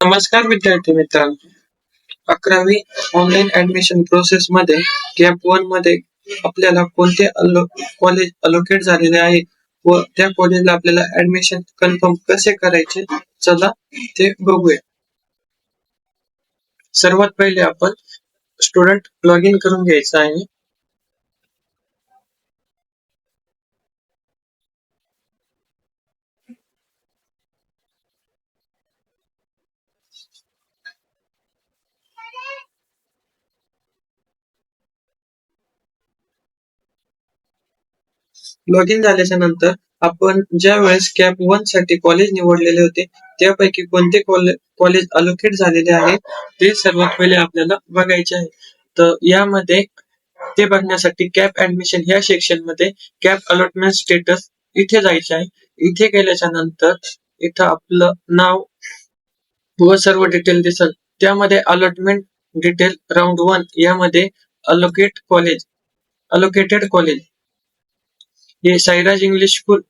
नमस्कार विद्यार्थी मित्रांनो. अकरावी ऑनलाईन ऍडमिशन प्रोसेस मध्ये गॅप वनमध्ये आपल्याला कोणते अलो कॉलेज अलोकेट झालेले आहे व त्या कॉलेजला आपल्याला ऍडमिशन कन्फर्म कसे करायचे? चला ते बघूया. सर्वात पहिले आपण स्टुडंट लॉग इन करून घ्यायचं आहे. लॉग इन झाल्याच्यानंतर आपण ज्या वेळेस कॅप वनसाठी कॉलेज निवडलेले होते त्यापैकी कोणते कॉलेज अलोकेट झालेले आहे ते सर्वात पहिले आपल्याला बघायचे आहे. तर यामध्ये ते बघण्यासाठी कॅप ऍडमिशन ह्या सेक्शनमध्ये कॅप अलॉटमेंट स्टेटस इथे जायचे आहे. इथे गेल्याच्यानंतर इथं आपलं नाव व सर्व डिटेल दिसल. त्यामध्ये अलॉटमेंट डिटेल राऊंड वन यामध्ये अलोकेट कॉलेज अलोकेटेड कॉलेज हे साईराज इंग्लिश स्कूल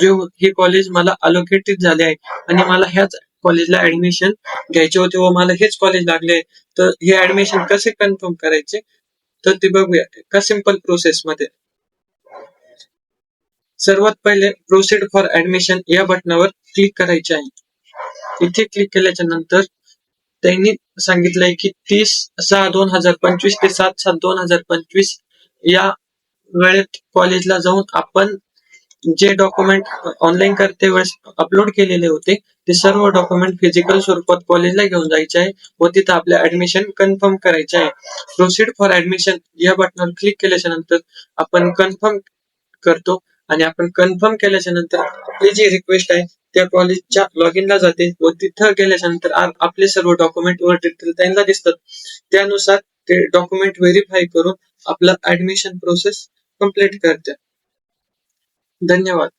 जे हे कॉलेज मला अलोकेटेड झाले आहे. आणि मला ह्याच कॉलेजला ऍडमिशन घ्यायचे होते व मला हेच कॉलेज लागले तर हे ऍडमिशन कसे कन्फर्म करायचे? तर ते बघूया. का सिंपल प्रोसेस मध्ये. सर्वात पहिले प्रोसिड फॉर ऍडमिशन या बटनावर क्लिक करायचे आहे. इथे क्लिक केल्याच्यानंतर त्यांनी सांगितलंय की तीस सहा दोन हजार पंचवीस ते सात सात दोन हजार पंचवीस या वेळेत कॉलेजला जाऊन आपण जे डॉक्युमेंट ऑनलाईन करते वेळेस अपलोड केलेले होते ते सर्व डॉक्युमेंट फिजिकल स्वरूपात कॉलेजला घेऊन जायचे आहे व तिथं आपलं ऍडमिशन कन्फर्म करायचे आहे. प्रोसीड फॉर ऍडमिशन या बटनावर क्लिक केल्याच्यानंतर आपण कन्फर्म करतो आणि आपण कन्फर्म केल्याच्यानंतर आपली जी रिक्वेस्ट आहे त्या कॉलेजच्या लॉग इनला जाते व तिथं गेल्याच्यानंतर आपले सर्व डॉक्युमेंट व डिटेल त्यांना दिसतात. त्यानुसार ते डॉक्युमेंट व्हेरीफाय करून आपलं ऍडमिशन प्रोसेस कंप्लीट करते. धन्यवाद.